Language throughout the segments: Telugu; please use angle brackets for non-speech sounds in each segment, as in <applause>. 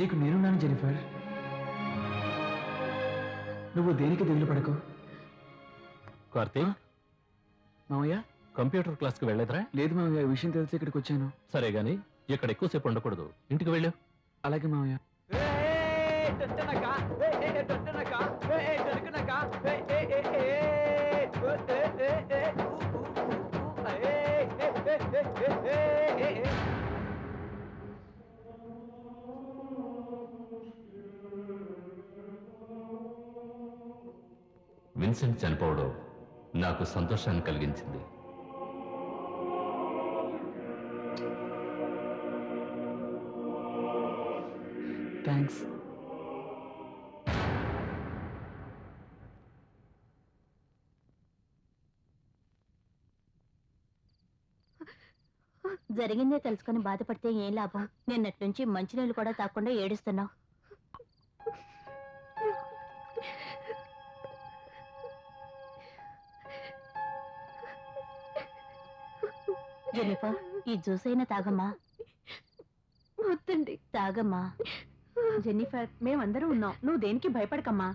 నీకు నేనున్నాను జెనిఫర్. నువ్వు దేనికి దిగులు పడకు. కార్తీక్ మామయ్య? కంప్యూటర్ క్లాస్కి వెళ్ళేదరా? లేదు మామయ్య ఈ విషయం తెలిసి ఇక్కడికి వచ్చాను. సరే గాని ఇక్కడ ఎక్కువసేపు ఉండకూడదు. ఇంటికి వెళ్ళు. అలాగే మామయ్య. విన్సెంట్ చనిపోవడం నాకు సంతోషాన్ని కలిగించింది. థ్యాంక్స్ జరిగిందే తెలుసుకొని బాధపడితే ఏం లాభం? నిన్నటి నుంచి మంచినీళ్ళు కూడా తాకుండా ఏడుస్తున్నావు. జెనిఫర్ ఈ జ్యూస్ అయినా తాగమ్మా. వద్దండి. తాగమ్మా. జెన్నిఫర్ మేమందరూ ఉన్నాం. నువ్వు దేనికి భయపడకమ్మా.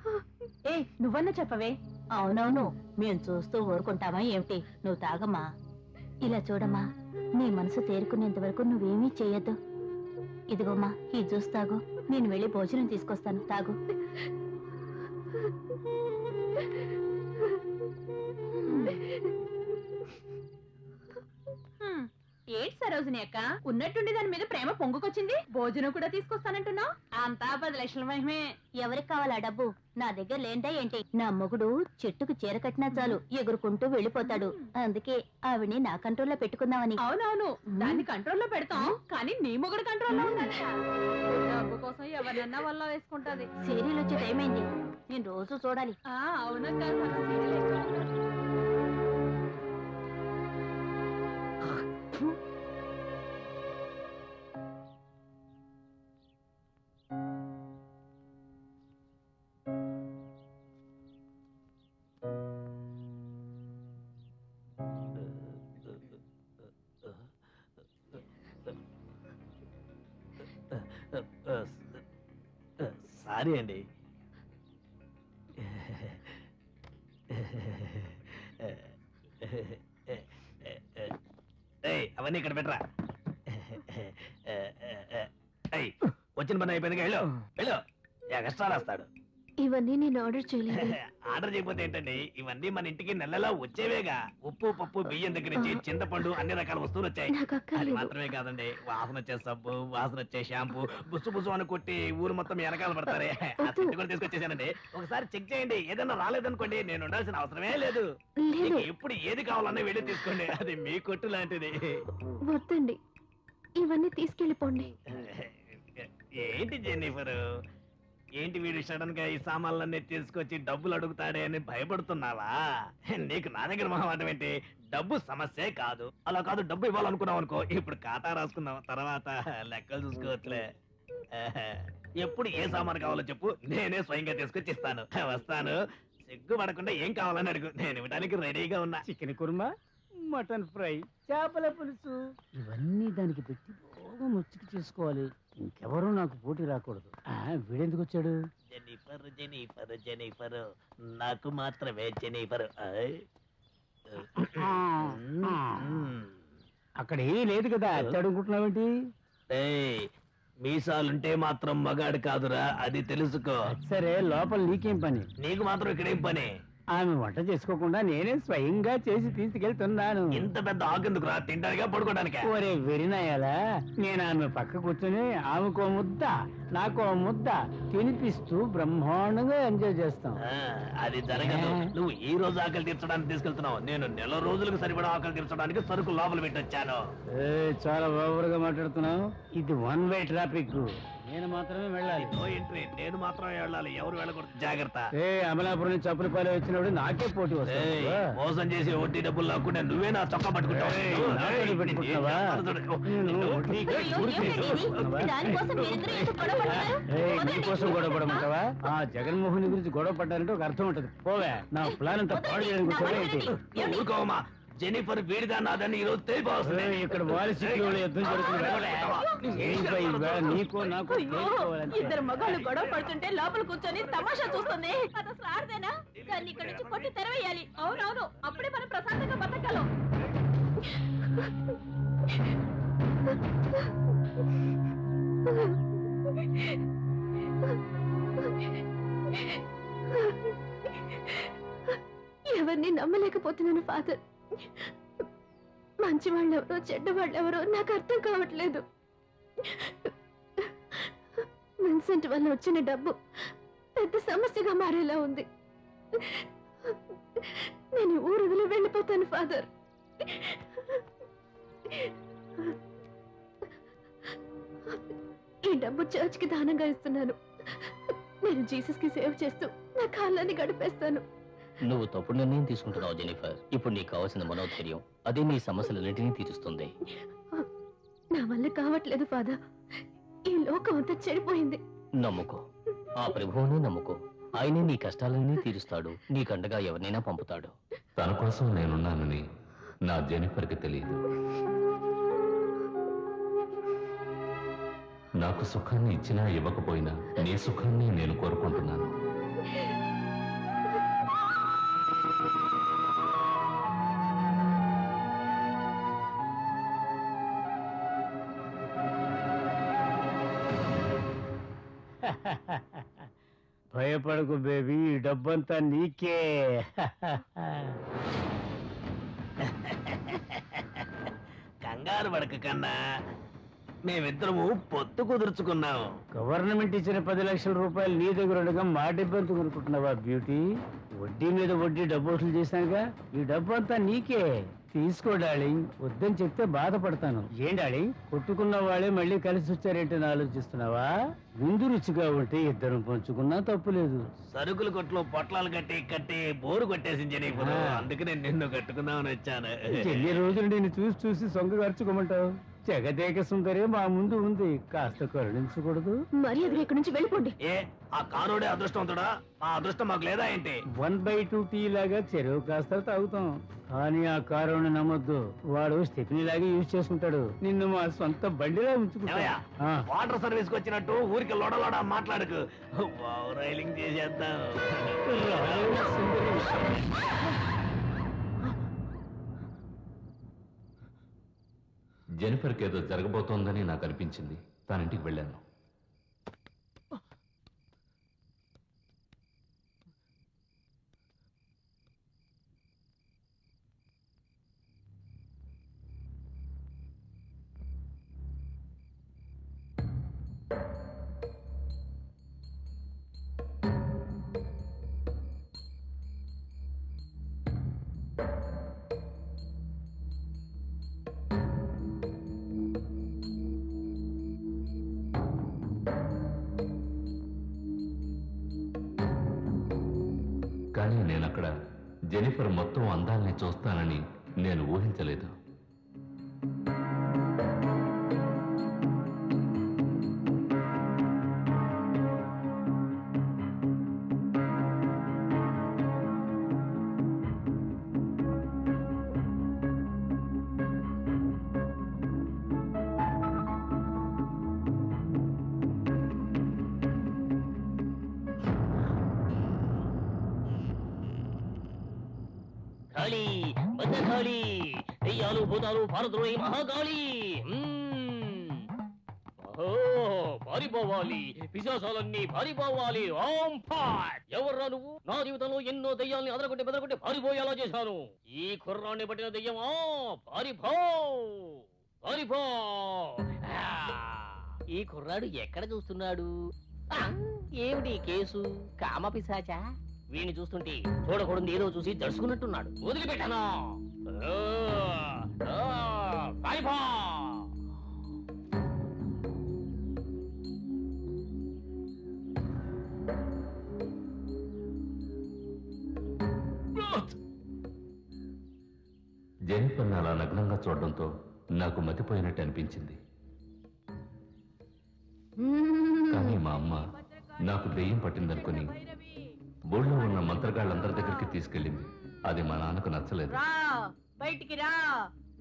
ఏ నువ్వన్నా చెప్పవే. అవునవును మేము చూస్తూ ఊరుకుంటామా ఏమిటి? నువ్వు తాగమ్మా. ఇలా చూడమ్మా నీ మనసు తేరుకునేంత వరకు నువ్వేమీ చేయొద్దు. ఇదిగోమ్మా ఈ జ్యూస్ తాగు. నేను వెళ్ళి భోజనం తీసుకొస్తాను. తాగు. ఏంటి సరోజిని అక్క? ఉన్నట్టుండి దాని మీద ప్రేమ పొంగుకొచ్చింది? భోజనం కూడా తీసుకొస్తానంటున్నావు? అంతా పది లక్షల మహిమే. ఎవరికి కావాలా డబ్బు? నా దగ్గర లేందా ఏంటి? నా మొగుడు చెట్టుకు చీర కట్టినా చాలు ఎగురుకుంటూ వెళ్ళిపోతాడు. అందుకే ఆవిడ్ని నా కంట్రోల్లో పెట్టుకుందామని. అవునవును. దాన్ని కంట్రోల్లో పెడతాం. కానీ నీ మొగుడు కంట్రోల్లో ఉండాలి. డబ్బు కోసం ఎవరినన్నా వల్ల వేసుకుంటది. సీరియల్ వచ్చే టైం అయింది. నేను రోజు చూడాలి. ఆ అవునక్క. సారీ అండి. అవన్నీ ఇక్కడ పెట్టరా. వచ్చిన పని అయిపోయింది వెళ్ళు. వెళ్ళు. ఎక్స్ట్రా రాస్తాడు. ఇవన్నీ నేను ఆర్డర్ చేయలేదు. <laughs> ఆర్డర్ చేయకపోతే ఏంటండి? ఇవన్నీ మన ఇంటికి నెలలో వచ్చేవేగా. ఉప్పు పప్పు బియ్యం దగ్గర నుంచి చింతపండు అన్ని రకాల వస్తువులు వచ్చాయి. నాకు అది అక్కర్లేదు మాత్రమే కాదండి. వాసన వచ్చే సబ్బు వాసన వచ్చే షాంపూ బుస్సు బుస్సు అని కొట్టి ఊరు మొత్తం వెనకాల పడతారే. ఆ వద్దు. సెట్ కూడా తీసుకొచ్చేసానండి. ఒకసారి చెక్ చేయండి. ఏదైనా రాలేదనుకోండి నేను ఉండాల్సిన అవసరమే లేదు. ఎప్పుడు ఏది కావాలన్నా వెళ్ళి తీసుకోండి. అది మీ కొట్టు లాంటిది. వద్దండి. ఇవన్నీ తీసుకెళ్ళిపోండి. ఏంటి జెన్నిఫర్? ఏంటి వీడు సడన్గా ఈ సామాన్లన్నీ తీసుకొచ్చి డబ్బులు అడుగుతాడే అని భయపడుతున్నావా? నీకు నా దగ్గర మొహమాటం ఏంటి? డబ్బు సమస్యే కాదు. అలా కాదు డబ్బు ఇవ్వాలనుకున్నావు అనుకో. ఇప్పుడు ఖాతా రాసుకుందాం తర్వాత లెక్కలు చూసుకోవచ్చులే. <laughs> ఎప్పుడు ఏ సామాన్ కావాలో చెప్పు. నేనే స్వయంగా తీసుకొచ్చి ఇస్తాను. <laughs> వస్తాను. సిగ్గుపడకుండా ఏం కావాలని అడుగు. నేను ఇవ్వడానికి రెడీగా ఉన్నా. చికెన్ కుర్మా మటన్ ఫ్రై చేపల పులుసు. ఇవన్నీ దానికి పెట్టి బాగా ముచ్చట చేసుకోవాలి. ఇంకెవరూ నాకు పోటీ రాకూడదు. ఆ, వీడెందుకు వచ్చాడు? Jennifer Jennifer Jennifer. నాకు మాత్రమే జెనిఫర్. అక్కడ ఏ లేదు కదా అడుగుంటున్నావేంటి ఏయ్, మీసాలుంటే మాత్రం మగాడు కాదురా అది తెలుసుకో. సరే లోపల నీకేం పని? నీకు మాత్రం ఇక్కడేం పని? ఆమె వంట చేసుకోకుండా నేనే స్వయంగా చేసి తీసుకెళ్తున్నాను. ఇంత పెద్ద ఆకెందుకు రా తింటానిగా పడుకోవడానికే. ఒరే వెరినాయాలా నేను ఆమె పక్క కూర్చొని ఆమెకో ముద్ద నాకో ముద్ద తినిపిస్తూ బ్రహ్మాండంగా ఎంజాయ్ చేస్తాం. అది జరగదు? నువ్వు ఈ రోజు ఆకలి తీర్చడానికి తీసుకెళ్తున్నావు. నేను నెల రోజులకు సరిపడా ఆకలి తీర్చడానికి సరుకు లోపల పెట్టొచ్చాను. చాలా ఓవర్గా మాట్లాడుతున్నావు. ఇది వన్ వే ట్రాఫిక్ నేను మాత్రమే వెళ్ళాలి. No entry. నేను మాత్రం వెళ్ళాలి. ఎవరు వెళ్ళకూడదు. జాగ్రత్త. ఏ అమలాపురం నుంచి చప్పులపాలెం వచ్చినప్పుడు నాకే పోటీ ఏయ్, వస్తుంది మోసం చేసి వడ్డీ డబ్బులు లాక్కుంటే నువ్వే నా చొక్కా పట్టుకుంటావు. ఏయ్, నా ఏయ్, వడ్డీ పెట్టుకుంటున్నావా? నిన్ను- నేను నిన్ను- వడ్డీకి అయ్యో, ఊరికే ఏమిటి ఇది? చూస్తున్నావా? దానికోసం మీరిద్దరూ ఎందుకు గొడవ పడుతున్నారు? ఏయ్, వదలండి. నీకోసం గొడవ పడమంటావా? ఆ? జగన్మోహన్ గురించి గొడవ పడ్డారంటే ఒక అర్థం ఉంటది. పోవే నా ప్లాన్ అంతా పాడు చేయడానికి ఏంటి జెనిఫర్ వీడిదా నాదని ఈ రోజు తెలిపోతుంది ఏయ్, ఇక్కడ యుద్ధం జరుగుతుంది ఇవాళ నీకో నాకు. ఇద్దరు మగాళ్ళు గొడవ పడుతుంటే లోపల కూర్చొని తమాషా చూస్తుంది అది అసలు ఆడదేనా దాన్ని ఇక్కడ నుంచి కొట్టి తెరవేయాలి అవునవును అప్పుడే మనం ప్రశాంతంగా బతకగలం ఎవరిని నమ్మలేకపోతున్నాను ఫాదర్ మంచి వాళ్ళెవరో చెడ్డ వాళ్ళెవరో నాకు అర్థం కావట్లేదు. విన్సెంట్ వల్ల వచ్చిన డబ్బు పెద్ద సమస్యగా మారేలా ఉంది. నేను ఊరు వదిలి వెళ్ళిపోతాను ఫాదర్ ఈ డబ్బు చర్చ్కి దానంగా ఇస్తున్నాను. నేను జీసస్కి సేవ్ చేస్తూ నా కాలాన్ని గడిపేస్తాను. నువ్వు తప్పుడు నిర్ణయం తీసుకుంటున్నావు జెనిఫర్. ఇప్పుడు నీకు కావాల్సిన మనోధైర్యం అదే నీ సమస్యలన్నింటినీ తీరుస్తుంది. నా వల్ల కావట్లేదు ఫాదర్. ఈ లోకం అంతా చెడిపోయింది. నమ్ముకో. ఆ ప్రభువునే నమ్ముకో. ఆయనే నీ కష్టాలన్నీ తీరుస్తాడు. నీకండగా ఎవరినైనా పంపుతాడు. తన కోసం నేనున్నానని నా జెనిఫర్కి తెలియదు. నాకు సుఖాన్ని ఇచ్చినా ఇవ్వకపోయినా నీ సుఖాన్ని నేను కోరుకుంటున్నాను. భయపడకు బేబీ. ఈ డబ్బంతా నీకే. కంగారు పడక కన్నా మేమిద్దరము పొత్తు కుదుర్చుకున్నాం. గవర్నమెంట్ ఇచ్చిన పది లక్షల రూపాయలు నీ దగ్గర ఉండగా మా డబ్బు కొనుక్కుంటున్నావా బ్యూటీ? వడ్డీ మీద వడ్డీ డబ్బు వసూలు చేశానుగా ఈ డబ్బు అంతా నీకే. తీసుకో వద్దని చెప్తే బాధపడతాను. ఏం డార్లింగ్ కొట్టుకున్న వాళ్ళే మళ్ళీ కలిసి వచ్చారేంటని ఆలోచిస్తున్నావా? విందు రుచిగా ఉంటే ఇద్దరం పంచుకున్నా తప్పులేదు. సరుకుల కొట్లో పొట్లాలు కట్టి కట్టి బోరు కొట్టేసి జెనిఫర్ ఆ. అందుకనే నిన్ను కట్టుకుందామని వచ్చాను. ఎన్ని రోజులు నేను చూసి చూసి సొంగ ఖర్చుకోమంటావు జగదేక సుందరే మా ముందు ఉంది. కాస్త కరుణించకూడదు. మర్యాదగా ఇక్కడి నుంచి వెళ్ళిపోండి. ఏ ఆ కారోడే అదృష్టవంతుడా? ఆ అదృష్టం మాకు లేదా ఏంటి? వన్ బై టూ టీ లాగా చెరువు కాస్త తాగుతాం. కానీ ఆ కారుని నమ్మొద్దు. వాడు స్టెఫినీ లాగా యూజ్ చేసుకుంటాడు. నిన్ను మా సొంత బండిలా ఉంచుకుంటా ఏమయ్యా? వాటర్ సర్వీస్కి వచ్చినట్టు ఊరికి లోడ లోడ మాట్లాడకు. వావ్, రైలింగ్ చేసేద్దాం. సుందరి. జెనిఫర్కి ఏదో జరగబోతోందని నాకు అనిపించింది. తన ఇంటికి వెళ్ళాను. జెనిఫర్ మొత్తం అందాల్ని చూస్తానని నేను ఊహించలేదు. మహాకాళి దెయ్యాలు భూతాలు భారతులు ఈ మహాకాళి పారిపోవాలి. పిశాసాలన్నీ పారిపోవాలి. ఎవర్రా నువ్వు? నా జీవితంలో ఎన్నో దయ్యాల్ని అదరగొట్టి బెదరగొట్టి పారిపోయేలా చేశాను. ఈ కుర్రాన్ని పట్టిన దెయ్యమా? పారిపో. పారిపో. ఆ, ఈ కుర్రాడు ఎక్కడ చూస్తున్నాడు? ఆ, ఏమిటి కేసు? కామ వీణ్ణి చూస్తుంటే చూడకూడదు ఏదో చూసి దడుచుకున్నట్టున్నాడు వదిలిపెట్టాను. ఆ, ఆ, పారిపో జెనిఫర్ని అలా నగ్నంగా చూడడంతో నాకు మతిపోయినట్టు అనిపించింది. <laughs> కానీ మా అమ్మ నాకు దెయ్యం పట్టిందనుకుని ఊళ్ళో ఉన్న మంత్రగాళ్ళందరి దగ్గరికి తీసుకెళ్ళింది. అది మా నాన్నకు నచ్చలేదు. రా బయటికి రా.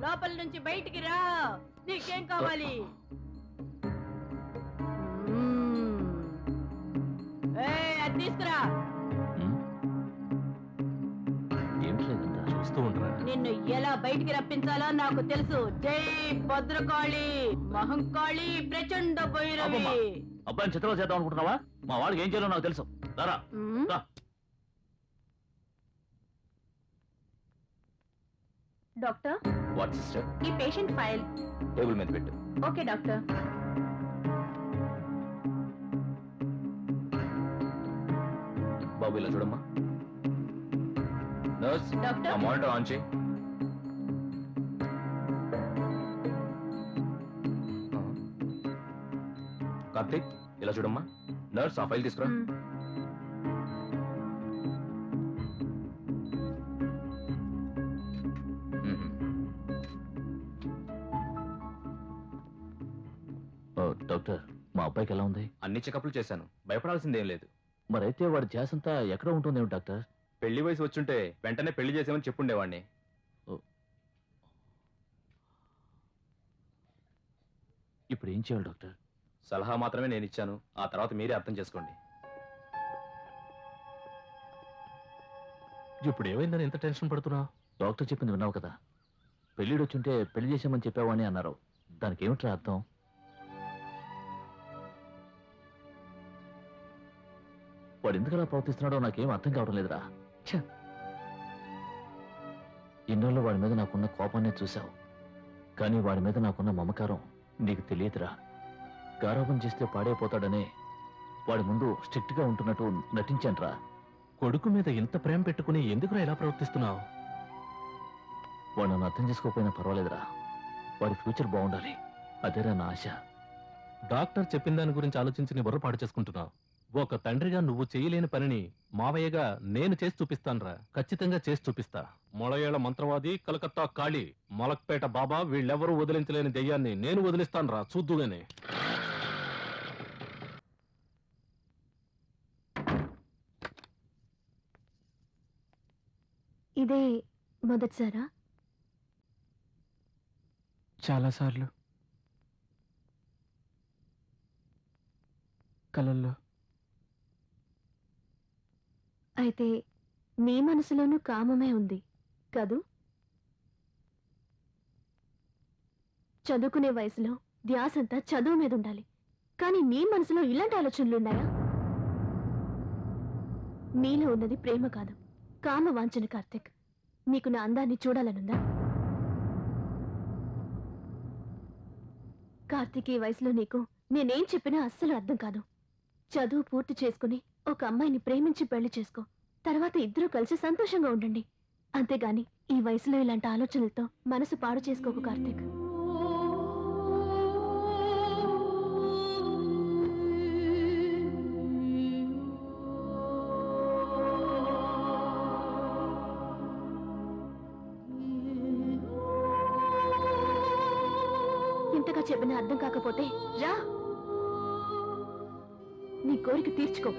లోపల నుంచి బయటికి రా. నీకేం కావాలి. ఏయ్, అది తీసుకురా. ఏం చూస్తూ నిన్ను ఎలా బయటికి రప్పించాలో నాకు తెలుసు. జై భద్రకాళి మహంకాళి ప్రచండ భైరవి. అబ్బమ్మా. అబ్బాయిని చిత్రం చేద్దాం అనుకుంటున్నావా? మా వాడికి ఏం చేయాలో నాకు తెలుసు. రారా. మ్మ్. రా. డాక్టర్? వాట్ సిస్టర్ ఈ పేషెంట్ ఫైల్. టేబుల్ మీద పెట్టు. Okay doctor. బాబు ఇలా చూడమ్మా. Nurse doctor? ఆ మానిటర్ ఆన్ చేయి. కార్తీక్ ఇలా చూడమ్మా. నర్స్ ఆ ఫైల్ తీసుకురా. డాక్టర్ మా అబ్బాయికి ఎలా ఉంది? అన్ని చెకప్లు చేశాను. భయపడాల్సిందేం లేదు. మరైతే వాడి ధ్యాస అంతా ఎక్కడ ఉంటుందేమో డాక్టర్? పెళ్ళి వయసు వచ్చుంటే వెంటనే పెళ్ళి చేసామని చెప్పుండేవాడిని. ఇప్పుడు ఏం చేయాలి డాక్టర్? సలహా మాత్రమే నేను ఇచ్చాను. ఆ తర్వాత మీరే అర్థం చేసుకోండి. ఇప్పుడు ఏమైందని ఎంత టెన్షన్ పడుతున్నా? డాక్టర్ చెప్పింది విన్నావు కదా. పెళ్ళిడు వచ్చుంటే పెళ్ళి చేసామని చెప్పావని అన్నారు. దానికి ఏమిట్రా అర్థం? వాడు ఎందుకు అలా ప్రవర్తిస్తున్నాడో నాకేం అర్థం కావడం లేదురా. ఛ! ఇన్నాళ్ళు వాడి మీద నాకున్న కోపాన్ని చూశావు. కానీ వాడి మీద నాకున్న మమకారం నీకు తెలియదురా. గారాబం చేస్తే పాడైపోతాడనే వాడి ముందు స్ట్రిక్ట్గా ఉంటున్నట్టు నటించానురా. కొడుకు మీద ఇంత ప్రేమ పెట్టుకుని ఎందుకురా ఇలా ప్రవర్తిస్తున్నావు? వాడు నన్ను అర్థం చేసుకోకపోయినా పర్వాలేదురా. వాడి ఫ్యూచర్ బాగుండాలి. అదేరా నా ఆశ. డాక్టర్ చెప్పిన దాని గురించి ఆలోచించి నీ బుర్ర పాడు చేసుకుంటున్నావు. ఒక తండ్రిగా నువ్వు చేయలేని పనిని మావయ్యగా నేను చేసి చూపిస్తానురా. ఖచ్చితంగా చేసి చూపిస్తా. మొళయేళ్ళ మంత్రవాది కలకత్తా కాళీ మలక్పేట బాబా వీళ్ళెవరూ వదిలించలేని దెయ్యాన్ని నేను వదిలిస్తానురా. చూద్దుగానే ఇదే మొదటిసారా? చాలాసార్లు. కలల్లో. అయితే నీ మనసులోనూ కామమే ఉంది కదూ? చదువుకునే వయసులో ధ్యాసంతా చదువు మీద ఉండాలి కానీ నీ మనసులో ఇలాంటి ఆలోచనలున్నాయా నీలో ఉన్నది ప్రేమ కాదు కామ వాంఛన కార్తిక్. నీకు నా అందాన్ని చూడాలనుందా? కార్తిక్ ఈ వయసులో నీకు నేనేం చెప్పినా అస్సలు అర్థం కాదు. చదువు పూర్తి చేసుకుని ఒక అమ్మాయిని ప్రేమించి పెళ్ళి చేసుకో. తర్వాత ఇద్దరూ కలిసి సంతోషంగా ఉండండి. అంతేగాని ఈ వయసులో ఇలాంటి ఆలోచనలతో మనసు పాడు చేసుకోకు కార్తీక్. ఇంతగా చెప్పినా అర్థం కాకపోతే రా. నీ కోరిక తీర్చుకో.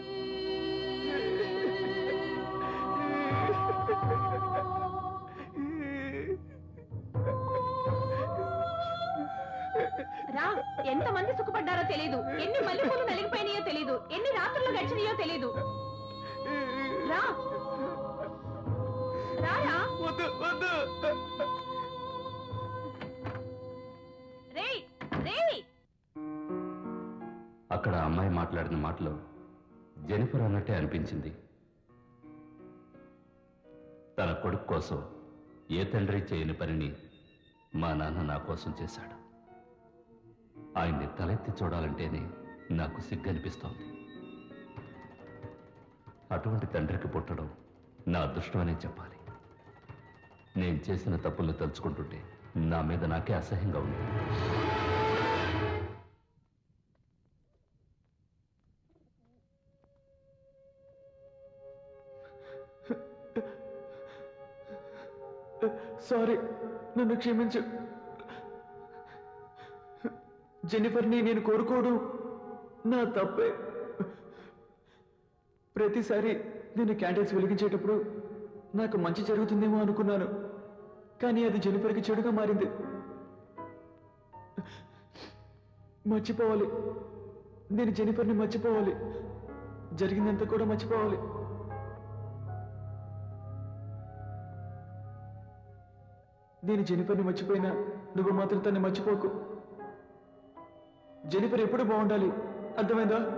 రా ఎంత మంది సుఖపడ్డారో తెలీదు. ఎన్ని మల్లెపూలు నలిగిపోయినాయో తెలీదు. ఎన్ని రాత్రులు గడిచినాయో తెలీదు. రా రారా? రేయ్ రేయ్. అక్కడ అమ్మాయి మాట్లాడిన మాటలో జెనిఫర్ అన్నట్టే అనిపించింది. తన కొడుకు కోసం ఏ తండ్రి చేయని పనిని మా నాన్న నా కోసం చేశాడు. ఆయన్ని తలెత్తి చూడాలంటేనే నాకు సిగ్గనిపిస్తోంది. అటువంటి తండ్రికి పుట్టడం నా అదృష్టమనే చెప్పాలి. నేను చేసిన తప్పుల్ని తలుచుకుంటుంటే నా మీద నాకే అసహ్యంగా ఉంది. సారీ నన్ను క్షమించు. జెనిఫర్ని నేను కోరుకోవడం నా తప్పే. ప్రతిసారి నేను క్యాండిల్స్ వెలిగించేటప్పుడు నాకు మంచి జరుగుతుందేమో అనుకున్నాను. కానీ అది జెనిఫర్కి చెడుగా మారింది. మర్చిపోవాలి. నేను జెనిఫర్ని మర్చిపోవాలి. జరిగిందంతా కూడా మర్చిపోవాలి. నేను జెనిఫర్ని మర్చిపోయినా నువ్వు మాత్రం తన్ని మర్చిపోకు. జెనిఫర్ ఎప్పుడు బాగుండాలి? అర్థమైందా?